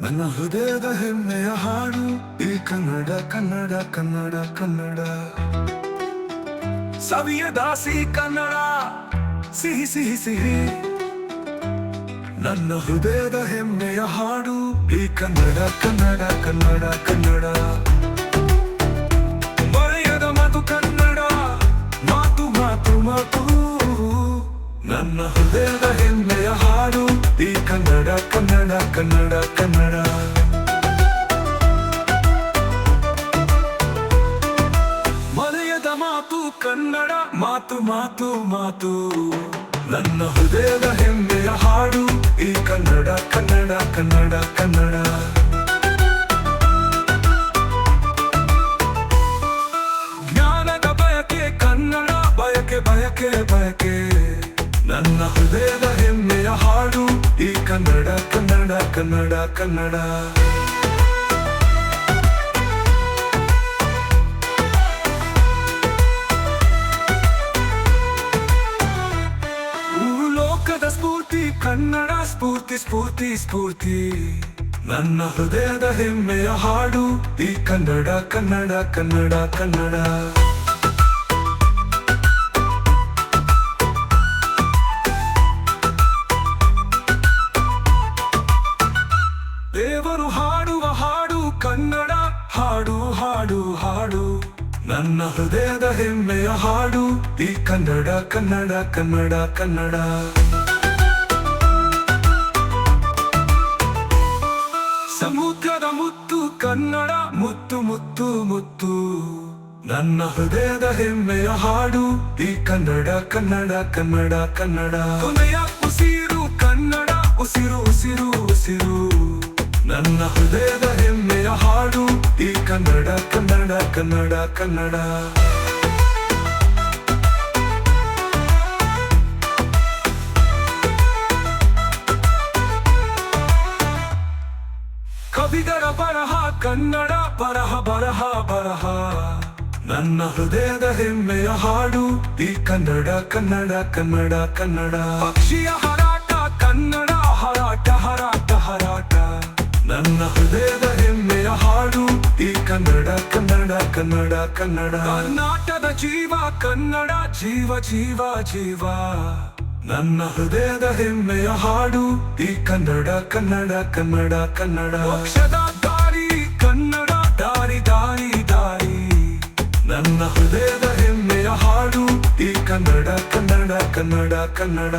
ನನ್ನ ಹೃದಯದ ಹೆಮ್ಮೆಯ ಹಾಡು ಈ ಕನ್ನಡ ಕನ್ನಡ ಕನ್ನಡ ಕನ್ನಡ. ಸವಿಯ ದಾಸಿ ಕನ್ನಡ, ಸಿಹಿ ಸಿಹಿ ಸಿಹಿ. ನನ್ನ ಹೃದಯದ ಹೆಮ್ಮೆಯ ಹಾಡು ಈ ಕನ್ನಡ ಕನ್ನಡ ಕನ್ನಡ ಕನ್ನಡ. ನನ್ನ ಹೃದಯದ ಹೆಮ್ಮೆಯ ಹಾಡು. ಈ ಕನ್ನಡ ಕನ್ನಡ ಕನ್ನಡ ಕನ್ನಡ. ಮಲೆಯದ ಮಾತು ಕನ್ನಡ, ಮಾತು ಮಾತು ಮಾತು. ನನ್ನ ಹೃದಯದ ಹೆಮ್ಮೆಯ ಹಾಡು. ಈ ಕನ್ನಡ ಕನ್ನಡ ಕನ್ನಡ ಕನ್ನಡ. ನನ್ನ ಹೃದಯದ ಹೆಮ್ಮೆಯ ಹಾಡು ಈ ಕನ್ನಡ ಕನ್ನಡ ಕನ್ನಡ ಕನ್ನಡ. ಲೋಕದ ಸ್ಫೂರ್ತಿ, ಕನ್ನಡ ಸ್ಫೂರ್ತಿ ಸ್ಫೂರ್ತಿ ಸ್ಫೂರ್ತಿ. ನನ್ನ ಹೃದಯದ ಹೆಮ್ಮೆಯ ಹಾಡು ಈ ಕನ್ನಡ ಕನ್ನಡ ಕನ್ನಡ ಕನ್ನಡ. ಹಾಡು ಹಾಡು ಹಾಡು. ನನ್ನ ಹೃದಯದ ಹೆಮ್ಮೆಯ ಹಾಡು. ಈ ಕನ್ನಡ ಕನ್ನಡ ಕನ್ನಡ ಕನ್ನಡ. ಸಮುದ್ರದ ಮುತ್ತು, ಕನ್ನಡ ಮುತ್ತು ಮುತ್ತು ಮುತ್ತು. ನನ್ನ ಹೃದಯದ ಹೆಮ್ಮೆಯ ಹಾಡು. ಈ ಕನ್ನಡ ಕನ್ನಡ ಕನ್ನಡ ಕನ್ನಡ. ಕೊನೆಯ ಉಸಿರು ಕನ್ನಡ, ಉಸಿರು ಉಸಿರು ಉಸಿರು. ನನ್ನ ಹೃದಯದ ಹೆಮ್ಮೆಯ ಹಾಡು ಈ ಕನ್ನಡ ಕನ್ನಡ ಕನ್ನಡ ಕನ್ನಡ. ಕವಿದರ ಬರಹ, ಕನ್ನಡ ಬರಹ ಬರಹ ಬರಹ. ನನ್ನ ಹೃದಯದ ಹೆಮ್ಮೆಯ ಹಾಡು ಈ ಕನ್ನಡ ಕನ್ನಡ ಕನ್ನಡ ಕನ್ನಡ. ಪಕ್ಷಿಯ ನನ್ನ ಹೃದಯದ ಹೆಮ್ಮೆಯ ಹಾಡು. ಈ ಕನ್ನಡ ಕನ್ನಡ ಕನ್ನಡ ಕನ್ನಡ. ಕರ್ನಾಟದ ಜೀವ, ಕನ್ನಡ, ಜೀವ ಜೀವ ಜೀವ. ನನ್ನ ಹೃದಯದ ಹೆಮ್ಮೆಯ ಹಾಡು. ಈ ಕನ್ನಡ ಕನ್ನಡ ಕನ್ನಡ ಕನ್ನಡ. ಪಕ್ಷದ ದಾರಿ, ಕನ್ನಡ, ದಾರಿ ದಾರಿ ದಾರಿ. ನನ್ನ ಹೃದಯದ ಹೆಮ್ಮೆಯ ಹಾಡು. ಈ ಕನ್ನಡ ಕನ್ನಡ ಕನ್ನಡ ಕನ್ನಡ.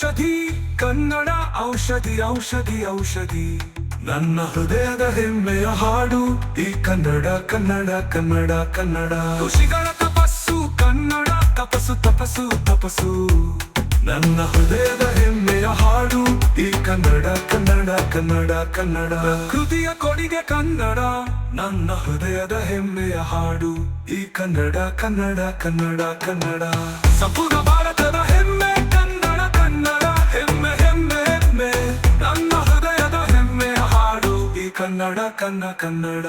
ಔಷಧಿ, ಕನ್ನಡ ಔಷಧಿ ಔಷಧಿ ಔಷಧಿ. ನನ್ನ ಹೃದಯದ ಹೆಮ್ಮೆಯ ಹಾಡು, ಈ ಕನ್ನಡ ಕನ್ನಡ ಕನ್ನಡ ಕನ್ನಡ. ಋಷಿಗಳ ತಪಸ್ಸು, ಕನ್ನಡ ತಪಸ್ಸು ತಪಸ್ಸು ತಪಸ್ಸು. ನನ್ನ ಹೃದಯದ ಹೆಮ್ಮೆಯ ಹಾಡು, ಈ ಕನ್ನಡ ಕನ್ನಡ ಕನ್ನಡ ಕನ್ನಡ. ಕೃತಿಯ ಕೊಡಿಗೆ ಕನ್ನಡ, ನನ್ನ ಹೃದಯದ ಹೆಮ್ಮೆಯ ಹಾಡು, ಈ ಕನ್ನಡ ಕನ್ನಡ ಕನ್ನಡ ಕನ್ನಡ. ಸಂಪೂರ್ಣ ಭಾರತದ ಕನ್ನಡ ಕನ್ನ ಕನ್ನಡ.